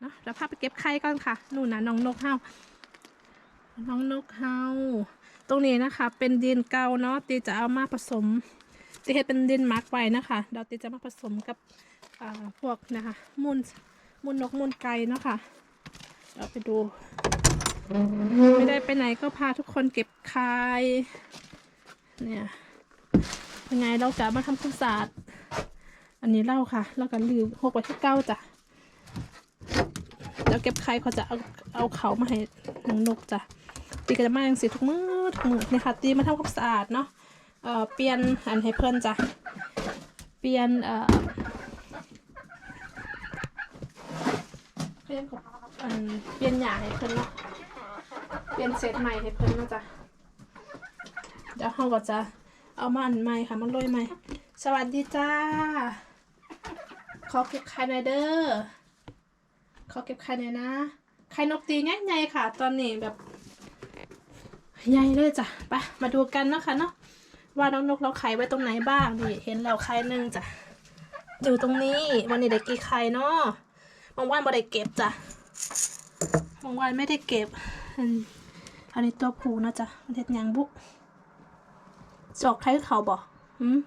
เนาะเดี๋ยวพาไปเก็บไข่ก่อนค่ะนู่นนะน้องนกเฮาน้องนกเฮาตรงนี้นะคะ เป็นดินเก่าเนาะตีจะเอามาผสมตีให้เป็นดินหมักไว้นะคะเดี๋ยวตีจะมาผสมกับพวกนะคะมูลมูลนกมูลไก่เนาะค่ะเดี๋ยวไปดู ไม่ได้ไปไหนก็พาทุกคนเก็บไข่เนี่ยยังไงเราจะมาทำความสะอาดอันนี้เล่าค่ะ แล้วก็ลืมหกไว้ที่เก้าจ้ะ เก็บไข่เขาจะเอาเอาเขามาให้น้องนกจ้ะตีก็จะมาอย่างสิทุกมือทุกมือเนี่ยค่ะตีมาทำความสะอาดเนาะเอ่อเปลี่ยนอันให้เพื่อนจ้ะเปลี่ยนเอ่อเปลี่ยนของอันเปลี่ยนหยาให้เพื่อนเนาะเปลี่ยนเซตใหม่ให้เพิ่นนะจ๊ะเดี๋ยวเราก็จะเอามาอันใหม่ค่ะมันโรยใหม่ สวัสดีจ้า ขอเก็บไข่หน่อยเด้อ ขอเก็บไข่หน่อยนะไข่นกตีง่ายใหญ่ค่ะ ตอนนี้แบบใหญ่เลยจ้ะไปมาดูกันเนาะค่ะเนาะว่าน้องนกเราไข่ไว้ตรงไหนบ้างนี่เห็นแล้วไข่หนึ่งจ้ะอยู่ตรงนี้วันนี้ได้กี่ไข่เนาะบางวันบ่ได้เก็บจ้ะบางวันไม่ได้เก็บอันอันนี้ตัวผูนะจ๊ะมันเห็ดยังบุจอกไข่เขาบ่หืม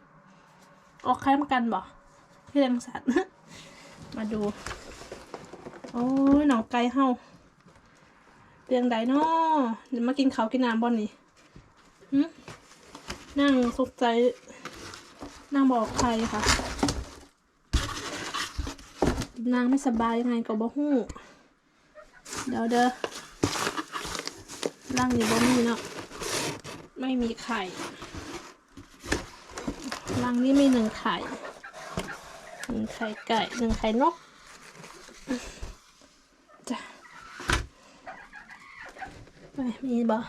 ออกไข่มากันบ่ที่เลี้ยงสัตว์มาดู โอ้ยหนองไก่เฮาเรียงใดนาะเดี๋ยวมากินเขาวกินน้ำบ่นี่นั่งสุขใจ นั่งบอกใครค่ะ นางไม่สบายยังไงก็บ่ฮู้ เดี๋ยวเด้อร่างอยู่บ่มีเนาะ ไม่มีไข่รังนี้มีหนึ่งไข่ หนึ่งไข่ไก่ หนึ่งไข่นกจ้ะไม่มีบ่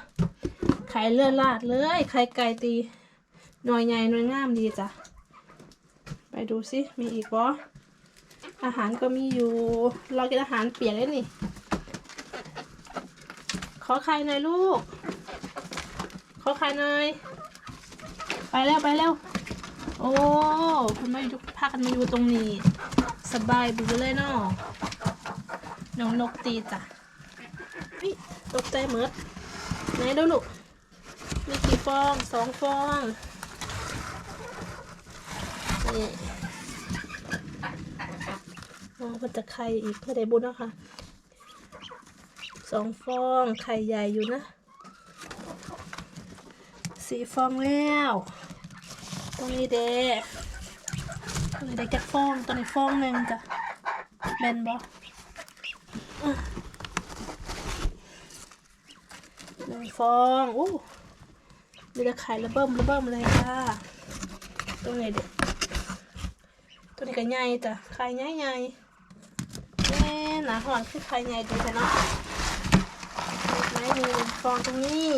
ไข่เลื่อนลาดเลยไข่ไก่ตีหน่วยใหญ่หน่วยงามดีจ้ะ ไปดูสิมีอีกบ่อาหารก็มีอยู่เรากินอาหารเปียกได้นี่ ขอไข่หน่อยลูก ขอไข่หน่อย ไปแล้วไปแล้ว โอ้คุณไม่ยุกพากันมาอยู่ตรงนี้ สบายบูเลยเนาะน้องนกตีจ้ะ วิตกใจเหมิดไหนดูลูก มีกี่ฟองสองฟองนี่อ๋อมันจะไข่อีกเพื่อได้บุญนะคะสองฟองไข่ใหญ่อยู่นะสี่ฟองแล้วตรงนี้เด้ตรงนี้ได้แค่ฟองตรงนี้ฟองหนึ่งจ้ะแบนบอหนึ่ง ฟองอู้มีต่ไข่ระเบิมระเบิมเลยค่ะตรงนี้เด็ตรงนี้ก็ใหญ่จ้ะไข่ใหญ่ใหญ่แม่หนาหอนคือไข่ใหญ่ดีจ้ะเนาะไหนมีฟองตรงนี้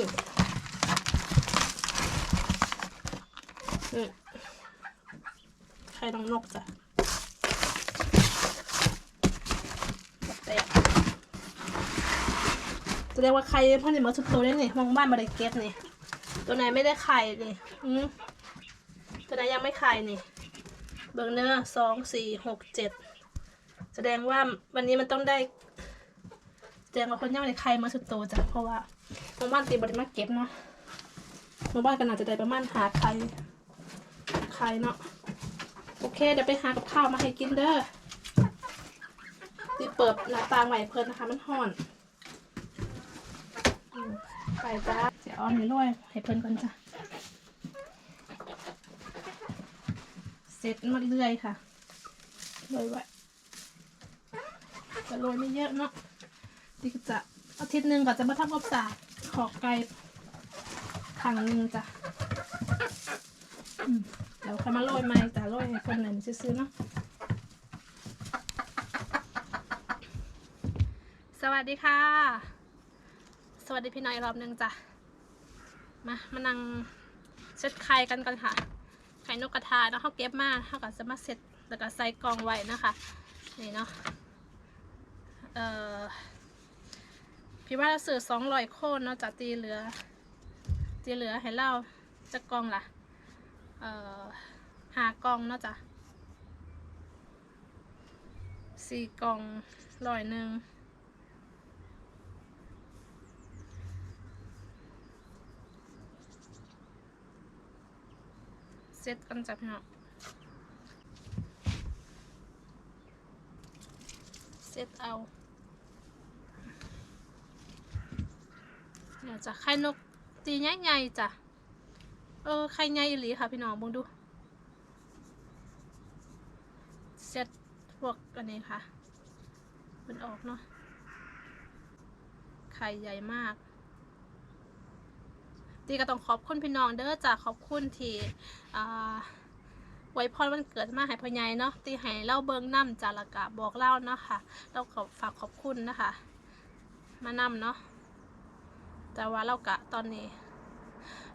นี่ไข่น้องนกจ้ะแตก จะเรียกว่าไข่พ่อเนี่ยมาสุดตัวได้นี่มองบ้านมาได้เก็บนี่ ตัวไหนไม่ได้ไข่นี่อืมตัวไหนยังไม่ไข่นี่ เบิ่งเนื้อสองสี่หกเจ็ดแสดงว่าวันนี้มันต้องได้แสดงว่าคนย่างในใครมาสุดโตจ้ะเพราะว่ามู่บ้านตีบริมาเก็บเนาะมู่บ้านก็น่าจะได้ประมาณหาใครใครเนาะโอเคเดี๋ยวไปหากับข้าวมาให้กินเด้อตีเปิดหน้าต่างไว้เพิ่นนะคะมันห่อน ไปจ้าเดี๋ยวเอ้อมนี่ร้อยให้เพิ่นก่อนจ้ะเสร็จมาเรื่อยค่ะโรยไว้จะโรยไม่เยอะเนาะนี่ก็จะอาทิตย์หนึ่งก็จะมาทำความสะอาดขอกไก่ครั้งหนึ่งจ้ะเดี๋ยวค่อยมาโรยใหม่จ้ะโรยให้คนหนึ่งซื้อๆเนาะสวัสดีค่ะ สวัสดีพี่น้อยรอบหนึ่งจ้ะ มามานั่งเช็ดไข่กันก่อนค่ะ ไข่นกกระทาเนาะเขาเก็บมาเขาก็จะมาเสร็จแล้วก็ใส่กล่องไว้นะคะ นี่เนาะ เอ่อ พี่ว่าเราซื้อสองร้อยโคนเนาะจากตีเหลือ ตีเหลือให้เราจะกล่องละเอ่อหากล่องเนาะจ้ะสี่กล่องร้อยหนึ่ง เซตกันจ้ะพี่น้องเซตเอาเดี๋ยวจะไข่นกตีใหญ่ๆจ้ะเออไข่ใหญ่อีหลีค่ะพี่น้องบงดูเซตพวกอันนี้ค่ะมันออกเนาะไข่ใหญ่มาก ตีก็ต้องขอบคุณพี่น้องเด้อจ้ะขอบคุณที่ไว้พรวันเกิดมาให้พ่อใหญ่เนาะตีให้เล่าเบิงน้ำจาละกะบอกเล่าเนาะค่ะเราขอฝากขอบคุณนะคะ มานำเนาะแต่ว่าเรากะตอนนี้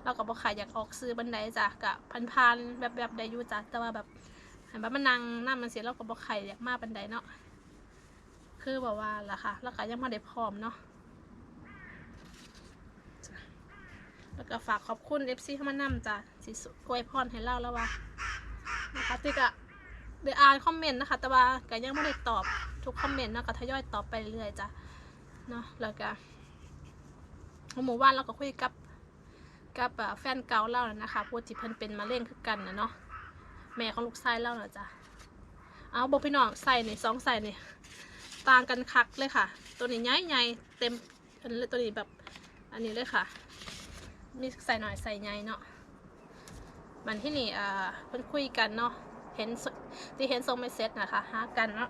เราก็บอกขายอยากออกซื้อบันไดจ้ะกะพันพันๆแบบแบบใดยู่จ้ะแต่ว่าแบบเห็นว่ามันนั่งน้ำมันเสียเราก็บอกขายอยากมาบันไดเนาะคือแบบว่าล่ะค่ะแล้วก็ยังมาได้พร้อมเนาะ แล้วก็ฝากขอบคุณ FC เข้มานำจ้ะสิสุอวยพรให้เราแล้วว่านะคะติกะได้อ่านคอมเมนต์นะคะ แต่ว่าก็ยังไม่ได้ตอบทุกคอมเมนต์นะก็ทยอยตอบไปเรื่อยๆจ้ะเนาะแล้วก็หมู่บ้านเราก็คุยกับกับแฟนเก่าเราน่ะนะคะพูดที่เพิ่นเป็นมะเร็งคือกันนะเนาะแม่ของลูกชายเรานะจ้ะเอาบอกพี่น้องใส่นี่สองใส่นี่ต่างกันคักเลยค่ะ ตัวนี้ใหญ่ๆเต็มอันนี้ตัวนี้แบบอันนี้เลยค่ะ มีใส่หน่อยใส่ใหญ่เนาะมันที่นี่อ่าเพิ่นคุยกันเนาะเห็นสที่เห็นทรงไม่เซ็ตนะคะหากันเนาะ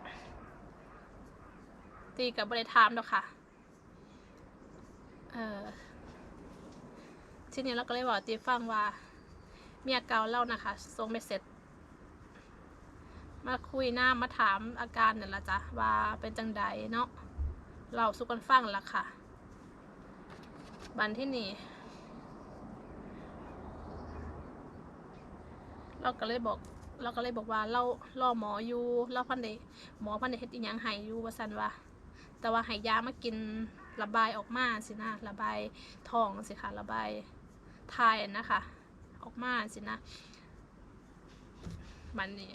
ตีกับบริถามเนาะค่ะเออที่นี้เราก็เลยบอกตีฟังว่า เมียเก่าเล่านะคะทรงไม่เสร็จมาคุยหน้ามาถามอาการนั่นละจ้ะว่าเป็นจังใดเนาะเราสุกันฟังละค่ะ บันที่นี่ เราก็เลยบอก เราก็เลยบอกว่าเรารอหมออยู่เราพันเดหมอพันเดเฮ็ดอีหยังให้อยู่ว่าซั่นว่าแต่ว่าให้ยามากินระบายออกมาสินะระบายท้องสิค่ะระบายทายนะคะ ออกมาสินะมันนี่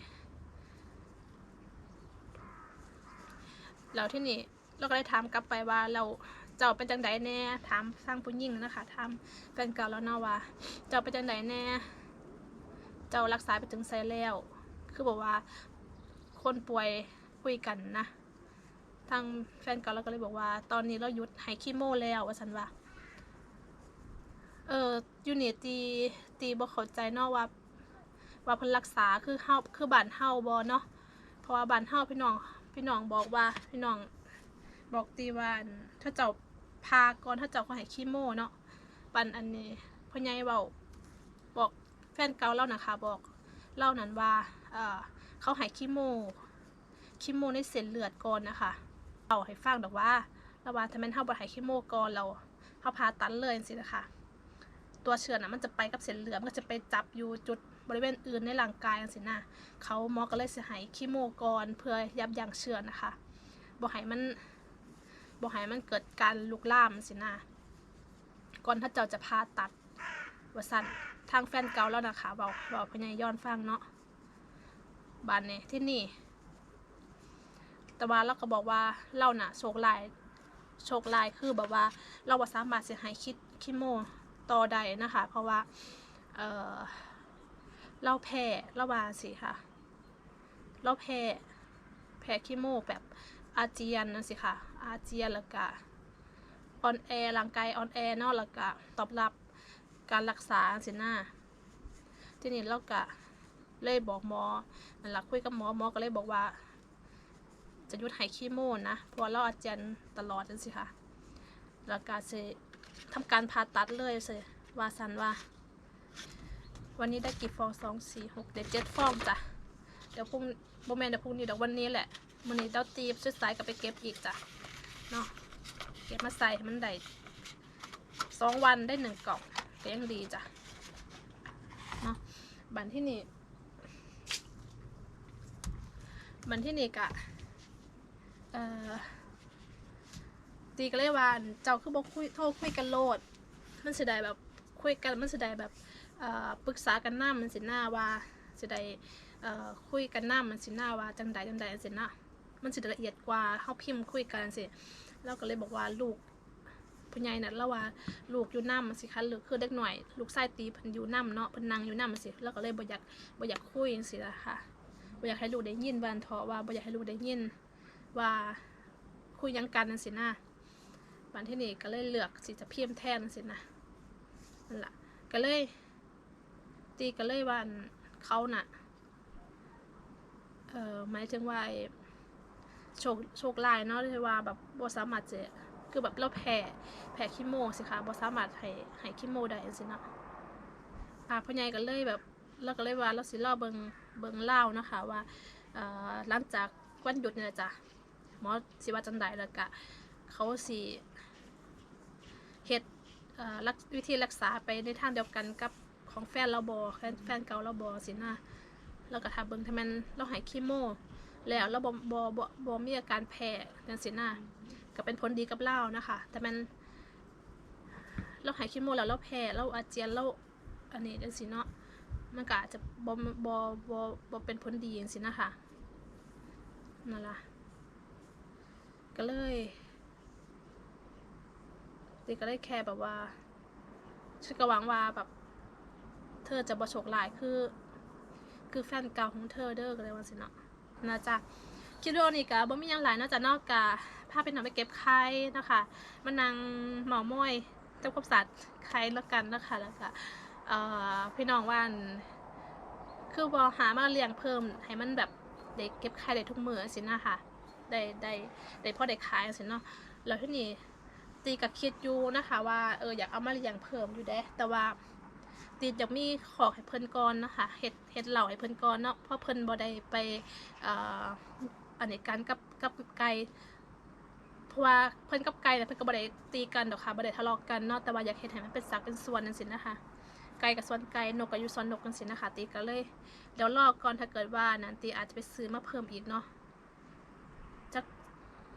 แล้วที่นี่เราก็เลยถามกลับไปว่าเราเจ้าเป็นจังไดแน่ถามสร้างผู้หญิงนะคะถามแฟนเก่าแล้วเนาะว่าเจ้าเป็นจังไดแน่ จ้ารักษาไปถึงไซแล้ว คือบอกว่าคนป่วยคุยกันนะ ทางแฟนเก่าเราก็เลยบอกว่า ตอนนี้เราหยุดไฮคีโมแล้วว่าสันว่า เออยูนิตีตีบ่เข้าใจนาะว่า ว่าพนรักษาคือเฮาคือบ้านเฮาบ่เนาะ เพราะว่าบ้านเฮาพี่น้องพี่น้องบอกว่าพี่น้องบอกตีว่าอั่นถ้าเจ้าพาก่อนถ้าเจ้าเขาให้คีโมเนาะปันอันนี้พ่อใหญ่เว้าบอก แฟนเก่าเล่านะคะบอกเล่านั้นว่าเออเขาให้คีโมคีโมในเส้นเลือดก่อนนะคะเอาให้ฟังดอกว่าระหว่าถ้าแม่นเฮาบ่ให้คีโมก่อนเราเฮาพาตัดเลยจังซี่นะคะตัวเชื้อน่ะมันจะไปกับเส้นเลือดมันก็จะไปจับอยู่จุดบริเวณอื่นในร่างกายจังซี่นะเขาหมอก็เลยสิให้คีโมก่อนเพื่อยับยั้งเชื้อนะคะบ่ให้มันบ่ให้มันเกิดการลุกลามจังซี่นะก่อนถ้าเจ้าจะผ่าตัด ว่าซั่นทางแฟนเก่าแล้วนะคะเว้าเว้าพญายย้อนฟังเนาะบ้านเนี้ที่นี่แต่ว่าเราก็บอกว่าเราน่ะโชคลายโชคลายคือแบบว่าเราบ่สามารถสิให้คิดคีโมต่อใดนะคะ เพราะว่าเออเราแพ้เราว่าสิค่ะเราแพ้แพ้คีโมแบบอาเจียนน่ะสิค่ะอาเจียนแล้วก็ออนแอร่างกายออนแอเนาะแล้วก็ตอบรับ การรักษาสิน้าทีนี้เราก็เลยบอกหมอนั่นล่ะคุยกับหมอหมอก็เลยบอกว่า จะยุดให้คีโมนะเพราะเราอาเจียนตลอดจังสิค่ะแล้วก็สิทำการผ่าตัดเลยสิว่าสันว่า วันนี้ได้กี่ฟองสองสี่หกเด็ดเจ็ดฟองจ้ะเดี๋ยวพรุ่งโบแมนเดี๋ยวพรุ่งนี้เดี๋ยววันนี้แหละวันนี้เต้าตีบชุดสายก็ไปเก็บอีกจ้ะเนาะเก็บมาใส่ให้มันได้สองวันได้หนึ่งกล่อง ก็ยังดีจ้ะเนาะบันที่นี่บันที่นี่กะเอ่อตีก็เลยว่าอั่นเจ้าคือบอกคุยโทรคุยกันโลด มันเสิได้แบบคุยกันมันเสิได้แบบปรึกษากันหน้ามันสิหน้าว่าเสิได้เอ่อคุยกันหน้ามันสิหน้าว่าจังใดจังใดจังสินะมันสิละเอียดกว่าเฮาพิมพ์คุยกันสิเราก็เลยบอกว่าลูก ผู้ใหญ่น่ะแล้วว่าลูกอยู่นำสิคะหรือคือเด็กหน่อย ลูกชายตีเพิ่นอยู่นำเนาะเพิ่นนั่งอยู่นำสิแล้วก็เลยบ่อยากบ่อยากคุยจังซี่ล่ะค่ะบ่อยากให้ลูกได้ยินวันเถาะว่าบ่อยากให้ลูกได้ยินว่าคุยยังกันจังซี่นะบัดที่นี่ก็เลยเลือกสิจะพิมพ์แทนจังซี่นะนั่นล่ะก็เลย ตีก็เลยว่าอันเขาน่ะเอ่อหมายถึงว่าโชคโชคลายเนาะที่ว่าแบบบ่สามารถจะ คือแบบเราแพ้แพ้คีโมสิคะบ่สามารถให้ให้คีโมได้จังซี่เนะอ่าพ่อใหญ่ก็เลยแบบเราก็เลยว่าเราสิรอเบิงเบิงเล่านะคะว่าหลังจากวันหยุดเนี่ยจ้ะหมอสิว่าจังไดแล้วก็เขาสิเฮ็ดเอ่อรักวิธีรักษาไปในทางเดียวกันกับของแฟนเราบ่แฟนแฟนเก่าเราบ่สินะแล้วก็ถ้าเบิงถ้าแมันเราหายคีโม แล้วเราบ่บ่บ่บ่มีอาการแพ้จังซี่นะ ก็เป็นผลดีกับเรานะคะ แต่มันเราหายคีโมแล้วเราแพ้เราอาเจียนเราอันนี้จังซี่เนาะมันก็อาจจะบ่บ่บ่บ่เป็นผลดีจังซี่นะคะนั่นล่ะก็เลยตีก็เลยแค่แบบว่าฉันก็หวังว่าแบบ เธอจะบ่โชคร้ายคือ คือแฟนเก่าของเธอเด้อก็เลยว่าสิเนาะนะจ๊ะ คลิปวิดีโอนี้ก็บ่มียังหลายนอกจากนอกกาพาไปหนองไปเก็บไข่นะคะมานั่งหมอม้อยเจ้าความสะอาดไข่แล้วกันนะคะแล้วก็พี่น้องว่านคือบ่หามาเลี้ยงเพิ่มให้มันแบบได้เก็บไข่ได้ทุกมือสินะคะได้ได้ได้พอได้ขายสินเนาะแล้วที่นี้ตีก็คิดอยู่นะคะว่าเอออยากเอามาเลี้ยงเพิ่มอยู่เด้แต่ว่าตีจะมีขอให้เพิ่นก่อนนะคะเฮ็ดเฮ็ดเหล่าให้เพิ่นก่อนเนาะเพราะเพิ่นบ่ได้ไปเอ่อ อันนี้กันกับกับไก่เพราะว่าเพิ่นกับไก่เนี่เพิ่นก็บ่ได้ตีกันดอกค่ะบ่ได้ทะเลาะกันเนาะแต่ว่าอยากเฮ็ดให้มันเป็นสักเป็นส่วนจังซี่นะคะไก่กับส่วนไก่นกก็อยู่ส่วนนกจังซี่นะคะตีก็เลยเดี๋ยวรอก่อนถ้าเกิดว่านั้นตีอาจจะไปซื้อมาเพิ่มอีกเนาะจัก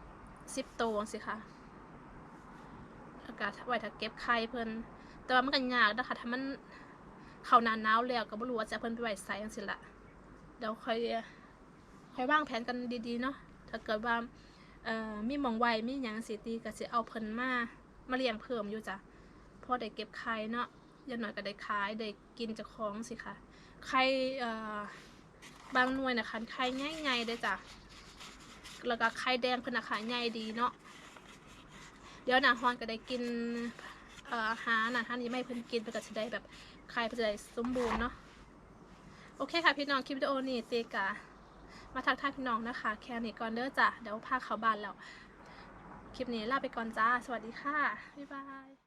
10ตัวจังซี่ค่ะแล้วก็ไว้ถ้าเก็บไข่เพิ่นแต่ว่ามันก็ยากนะคะถ้ามันเข้านาหนาวแล้วก็บ่รู้ว่าจะเพิ่นไปไว้ไสจังซี่ละเดี๋ยวค่อย ค่อยวางแผนกันดีๆเนาะถ้าเกิดว่าเอ่อมีหมองไวมีหยังสิตีก็สิเอาเพิ่นมามาเลี้ยงเพิ่มอยู่จ้ะพอได้เก็บไข่เนาะอย่างน้อยก็ได้ขายได้กินเจากของสิค่ะไข่เอ่อบางหน่วยน่ะคันไข่ใหญ่ๆเด้จ้ะแล้วก็ไข่แดงเพิ่นนะขายใหญ่ดีเนาะเดี๋ยวหน้าฮอนก็ได้กินเอ่ออาหารอาหารนี้ไม่เพิ่นกินเพิ่นก็สิได้แบบใครจะได้สมบูรณ์เนาะโอเคค่ะพี่น้องคลิปวิดีโอนี้เตกะ มาทักทายพี่น้องนะคะ แค่นี้ก่อนเด้อจ้ะเดี๋ยวพาเขาบ้านแล้ว คลิปนี้ลาไปก่อนจ้า สวัสดีค่ะ บ๊ายบาย